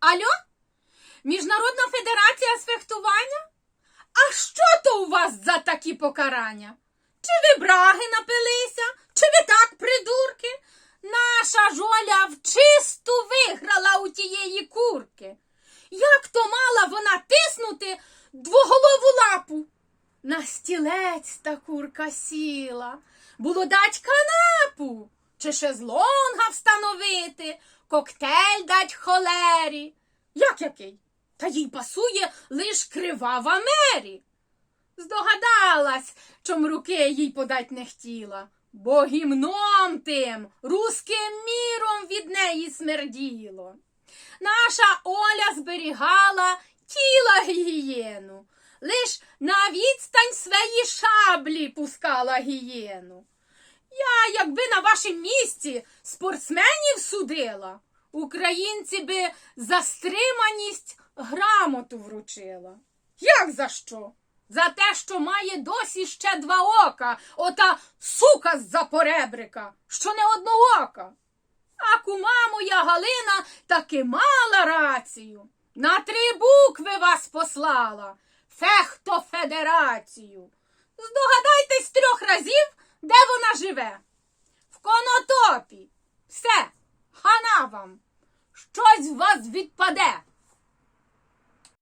Алло? Міжнародна федерація з фехтування? А що то у вас за такі покарання? Чи ви браги напилися, чи ви так придурки? Наша жоля в чисту виграла у тієї курки. Як то мала вона тиснути двоголову лапу? На стілець та курка сіла. Було дать канапу, чи шезлонга встановити, коктейль дать холері. Як який? Та їй пасує лиш кривава мері. Здогадалась, чом руки їй подать не хотіла, бо гімном тим руським міром від неї смерділо. Наша Оля зберігала тіла гієну, лиш на відстань свої шаблі пускала гієну. Якби на вашім місці спортсменів судила, українці би за стриманість грамоту вручила. Як за що? За те, що має досі ще два ока, ота сука з-за поребрика, що не одноока. А кума моя Галина таки мала рацію. На три букви вас послала. Фехтофедерацію. Здогадайтесь трьох разів, де вона живе. Конотопі. Все, хана вам. Щось з вас відпаде.